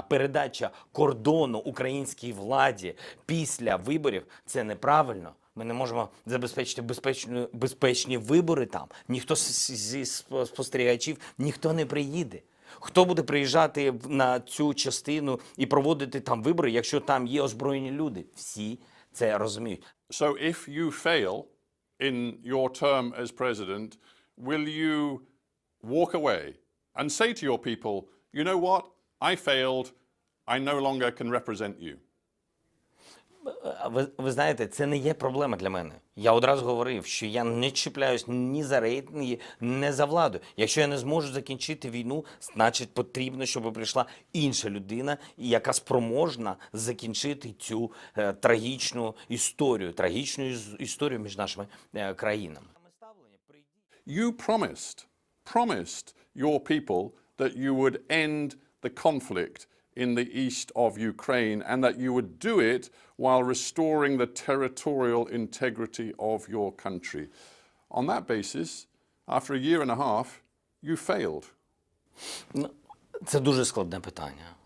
передача кордону українській владі після виборів це неправильно. Ми не можемо забезпечити безпечні, безпечні вибори там. Ніхто зі сп- спостерігачів ніхто не приїде. Хто буде приїжджати на цю частину і проводити там вибори, якщо там є озброєні люди? Всі це розуміють. So if you fail in your term as president, will you walk away and say to your people, you know what? I failed. I no longer can represent you. Ви, ви знаєте, це не є проблема для мене. Я одразу говорив, що я не чіпляюсь ні за рейтинги, ні за владу. Якщо я не зможу закінчити війну, значить потрібно, щоб прийшла інша людина, яка спроможна закінчити цю е, трагічну історію, трагічну іс- історію між нашими е, країнами. You promised, promised your people that you would end the conflict in the east of Ukraine and that you would do it while restoring the territorial integrity of your country. On that basis, after a year and a half, you failed. Ну, Це дуже складне питання.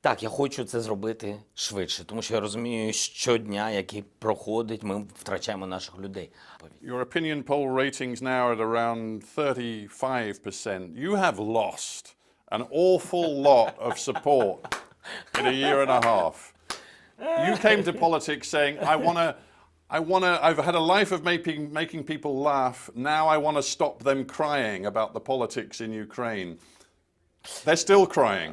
Так, я хочу це зробити швидше, тому що я розумію, щодня, який проходить, ми втрачаємо наших людей. Your opinion poll ratings now at around 35%. You have lost an awful lot of support in a year and a half. You came to politics saying, I want to. I want to. I've had a life of making making people laugh. Now I want to stop them crying about the politics in Ukraine. They're still crying.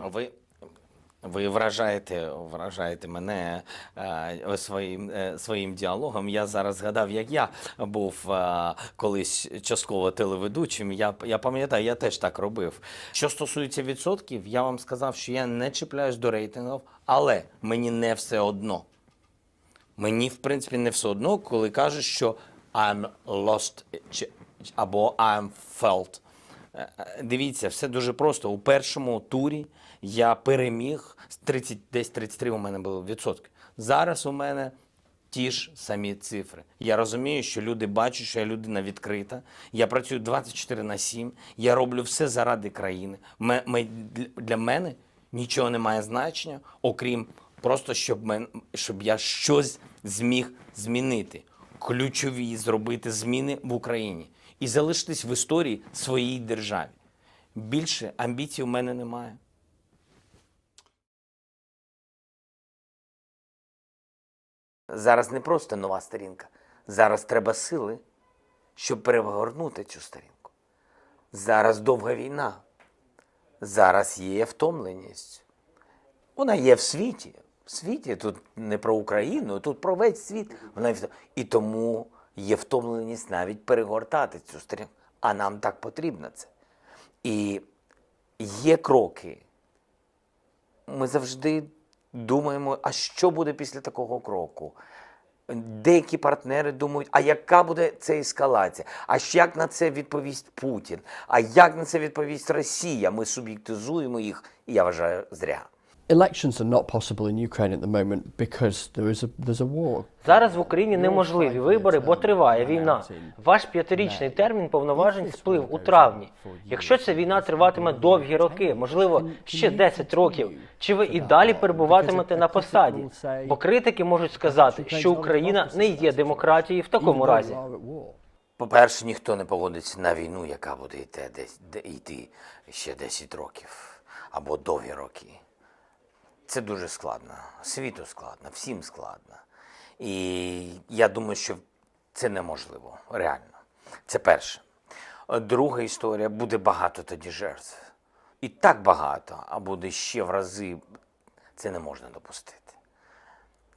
Ви, вражаєте, вражаєте мене е, своїм, е, своїм діалогом. Я зараз згадав, як я був е, колись частково телеведучим. Я, я пам'ятаю, я теж так робив. Що стосується відсотків, я вам сказав, що я не чіпляюсь до рейтингів, але мені не все одно. Мені, в принципі, не все одно, коли кажуть, що I'm lost або I'm felt. Е, е, Дивіться, все дуже просто. У першому турі я переміг 30, десь 33 у мене було відсотки. Зараз у мене ті ж самі цифри. Я розумію, що люди бачать, що я людина відкрита. Я працюю 24 на 7, я роблю все заради країни. Для мене нічого не має значення, окрім просто щоб, мен, щоб я щось зміг змінити. Ключові зробити зміни в Україні і залишитись в історії своїй державі. Більше амбіцій у мене немає. Зараз не просто нова сторінка. Зараз треба сили, щоб перегорнути цю сторінку. Зараз довга війна. Зараз є втомленість. Вона є в світі. В світі тут не про Україну, тут про весь світ. Вона і тому є втомленість навіть перегортати цю сторінку. А нам так потрібно це. І є кроки. Ми завжди думаємо, а що буде після такого кроку? Деякі партнери думають, а яка буде ця ескалація? А як на це відповість Путін? А як на це відповість Росія? Ми суб'єктизуємо їх, і я вважаю, зря. Elections are not possible in Ukraine at the moment because there is a there's a war. Зараз в Україні неможливі вибори, бо триває війна. Ваш п'ятирічний термін повноважень сплив у травні. Якщо ця війна триватиме довгі роки, можливо, ще 10 років, чи ви і далі перебуватимете на посаді? Бо критики можуть сказати, що Україна не є демократією в такому разі. По-перше, ніхто не погодиться на війну, яка буде йти десь де- йти ще 10 років або довгі роки. Це дуже складно. Світу складно, всім складно. І я думаю, що це неможливо, реально. Це перше. Друга історія буде багато тоді жертв. І так багато, а буде ще в рази. Це не можна допустити.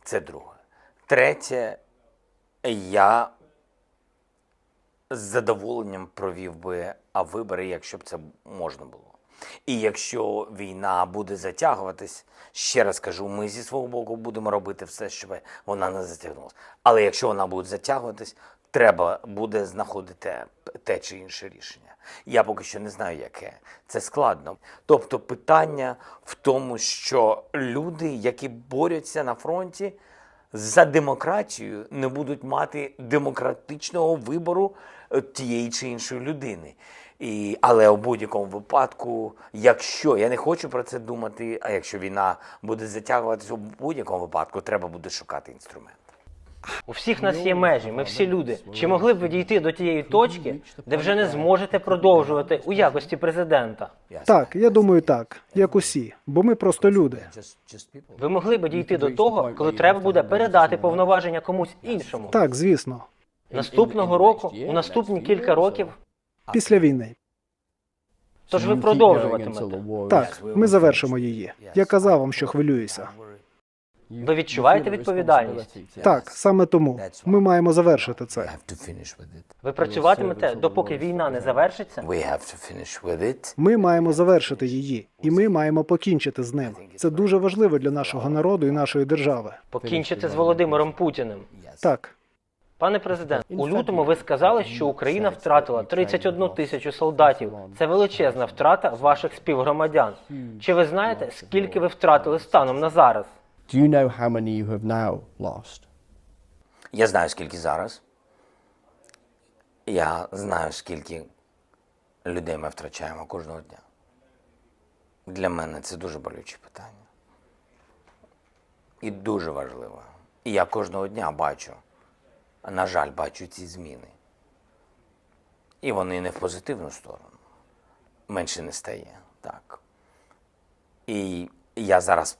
Це друге. Третє, я з задоволенням провів би вибори, якщо б це можна було. І якщо війна буде затягуватись, ще раз кажу, ми зі свого боку будемо робити все, щоб вона не затягнулася. Але якщо вона буде затягуватись, треба буде знаходити те чи інше рішення. Я поки що не знаю, яке. Це складно. Тобто питання в тому, що люди, які борються на фронті, за демократію не будуть мати демократичного вибору е, тієї чи іншої людини. І, але у будь-якому випадку, якщо я не хочу про це думати, а якщо війна буде затягуватися, у будь-якому випадку треба буде шукати інструмент. У всіх нас є межі, ми всі люди. Чи могли б ви дійти до тієї точки, де вже не зможете продовжувати у якості президента? Так, я думаю, так, як усі, бо ми просто люди. Ви могли б дійти до того, коли треба буде передати повноваження комусь іншому. Так, звісно, Наступного року, у наступні кілька років, після війни. тож ви продовжуватимете. Так, ми завершимо її. Я казав вам, що хвилююся. Ви відчуваєте відповідальність? Так, саме тому ми маємо завершити це. Ви працюватимете, допоки війна не завершиться? Ми маємо завершити її, і ми маємо покінчити з ним. Це дуже важливо для нашого народу і нашої держави. Покінчити з Володимиром Путіним. Так, Пане президент, у лютому ви сказали, що Україна втратила 31 тисячу солдатів. Це величезна втрата ваших співгромадян. Чи ви знаєте, скільки ви втратили станом на зараз? Do you know how many you have now lost? Я знаю, скільки зараз. Я знаю, скільки людей ми втрачаємо кожного дня. Для мене це дуже болюче питання. І дуже важливо. І я кожного дня бачу, на жаль, бачу ці зміни. І вони не в позитивну сторону. Менше не стає. Так. І я зараз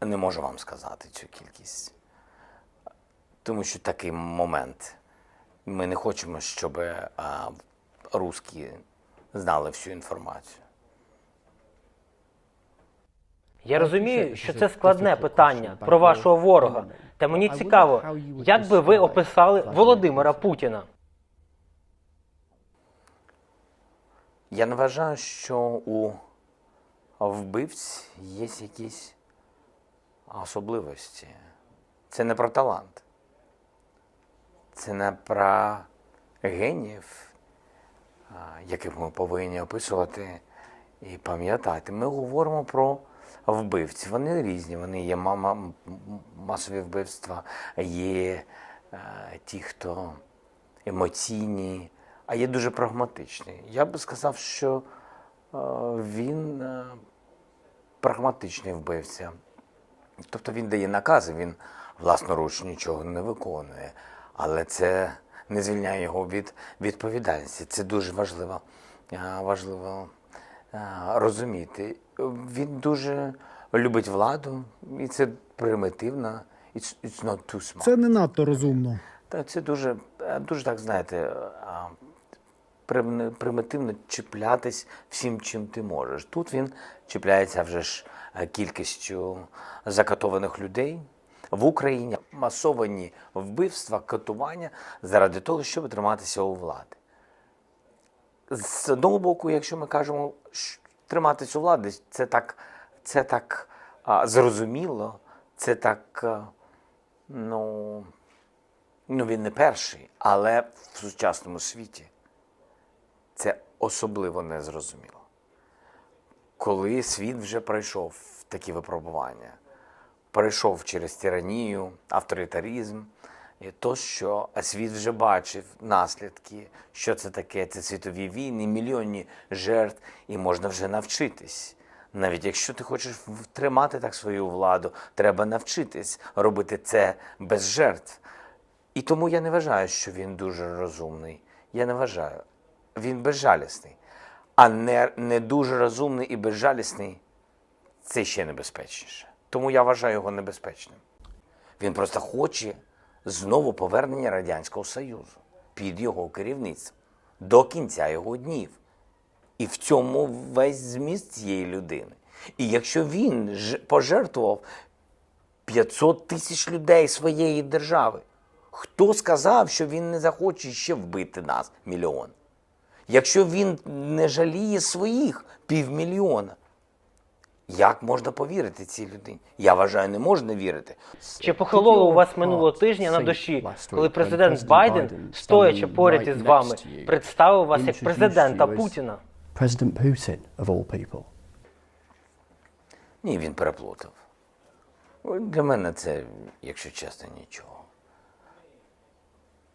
не можу вам сказати цю кількість. Тому що такий момент. Ми не хочемо, щоб а, русські знали всю інформацію. Я розумію, що це складне питання про вашого ворога. Та мені цікаво, як би ви описали Володимира Путіна? Я не вважаю, що у вбивць є якісь особливості. Це не про талант. Це не про геніїв, а, яких ми повинні описувати і пам'ятати. Ми говоримо про вбивці. Вони різні. Вони є масові вбивства, є е, ті, хто емоційні, а є дуже прагматичні. Я би сказав, що е, він е, прагматичний вбивця. Тобто він дає накази, він власноруч нічого не виконує, але це не звільняє його від відповідальності. Це дуже важливо, важливо розуміти. Він дуже любить владу, і це примітивно. It's, it's not too smart. це не надто розумно. Та це дуже, е, дуже так, знаєте, примітивно чіплятись всім, чим ти можеш. Тут він чіпляється вже ж е, кількістю закатованих людей. В Україні масовані вбивства, катування заради того, щоб триматися у влади. З одного боку, якщо ми кажемо, що триматися у влади, це так, це так а, зрозуміло, це так, а, ну, Ну, він не перший, але в сучасному світі це особливо незрозуміло. Коли світ вже пройшов такі випробування, пройшов через тиранію, авторитаризм, і то, що світ вже бачив наслідки, що це таке, це світові війни, мільйонні жертв, і можна вже навчитись. Навіть якщо ти хочеш втримати так свою владу, треба навчитись робити це без жертв. І тому я не вважаю, що він дуже розумний. Я не вважаю. Він безжалісний. А не, не дуже розумний і безжалісний це ще небезпечніше. Тому я вважаю його небезпечним. Він просто хоче знову повернення Радянського Союзу під його керівництвом до кінця його днів. І в цьому весь зміст цієї людини. І якщо він ж- пожертвував 500 тисяч людей своєї держави. Хто сказав, що він не захоче ще вбити нас мільйон? Якщо він не жаліє своїх півмільйона, як можна повірити цій людині? Я вважаю, не можна вірити. Чи похололо у вас минулого тижня на душі, коли президент Байден, стоячи поряд із вами, представив вас як президента Путіна? President Putin, of all people. Ні, він переплутав. Для мене це, якщо чесно, нічого.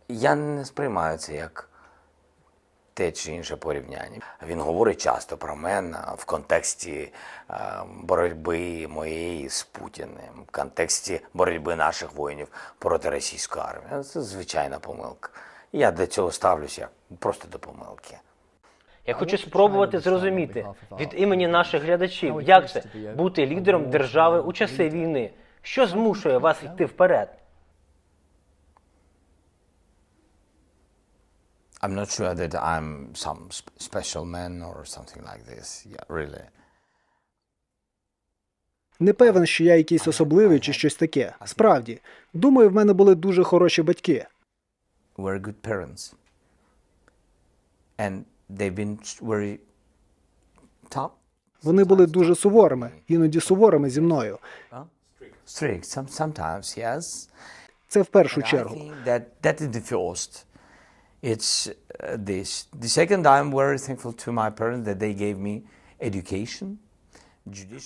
Я не сприймаю це як те чи інше порівняння. Він говорить часто про мене в контексті е, боротьби моєї з Путіним, в контексті боротьби наших воїнів проти російської армії. Це звичайна помилка. Я до цього ставлюся як просто до помилки. Я хочу спробувати зрозуміти від імені наших глядачів, як це бути лідером держави у часи війни. Що змушує вас йти вперед? I'm not sure that I'm some sp- special man or something like this. Yeah, really. Не певен, що я якийсь особливий чи щось таке. Справді, думаю, в мене були дуже хороші батьки. We're good parents. And they've been very tough, Вони були дуже суворими, іноді суворими зі мною. strict some, sometimes, yes. Це в першу And I чергу. think that that is the first. It's uh, this. The second, I'm very thankful to my parents that they gave me education.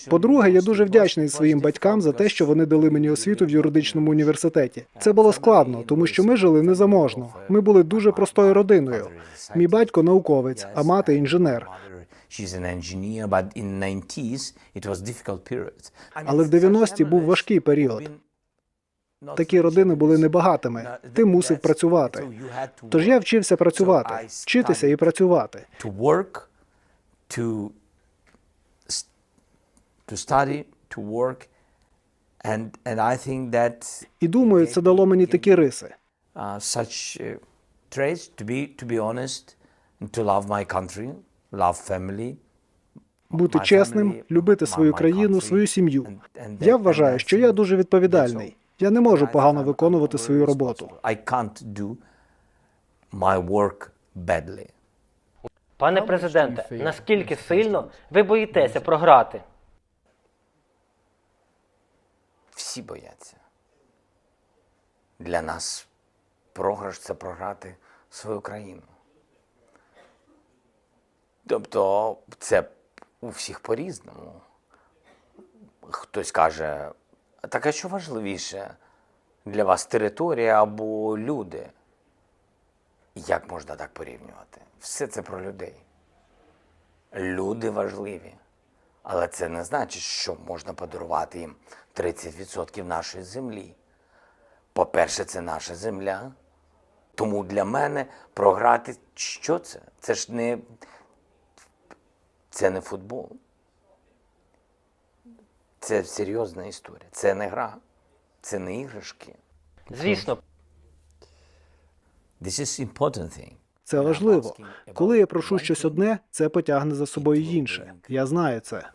По-друге, я дуже вдячний своїм батькам за те, що вони дали мені освіту в юридичному університеті. Це було складно, тому що ми жили незаможно. Ми були дуже простою родиною. Мій батько науковець, а мати інженер. She's an engineer, but in 90s it was difficult period. Але в 90-ті був важкий період. Такі родини були небагатими. Ти мусив працювати. Тож я вчився працювати, вчитися і працювати. І думаю, це дало мені такі риси. Бути чесним, любити свою країну, свою сім'ю. Я вважаю, що я дуже відповідальний. Я не можу погано виконувати свою роботу. I can't do my work badly. Пане президенте, наскільки сильно ви боїтеся програти? Всі бояться. Для нас програш це програти свою країну. Тобто це у всіх по-різному. Хтось каже, так а що важливіше для вас територія або люди? Як можна так порівнювати? Все це про людей. Люди важливі. Але це не значить, що можна подарувати їм 30% нашої землі. По-перше, це наша земля. Тому для мене програти що це? Це ж не, це не футбол. Це серйозна історія. Це не гра, це не іграшки. Звісно, This is important thing. Це важливо. Коли я прошу щось одне, це потягне за собою інше. Я знаю це.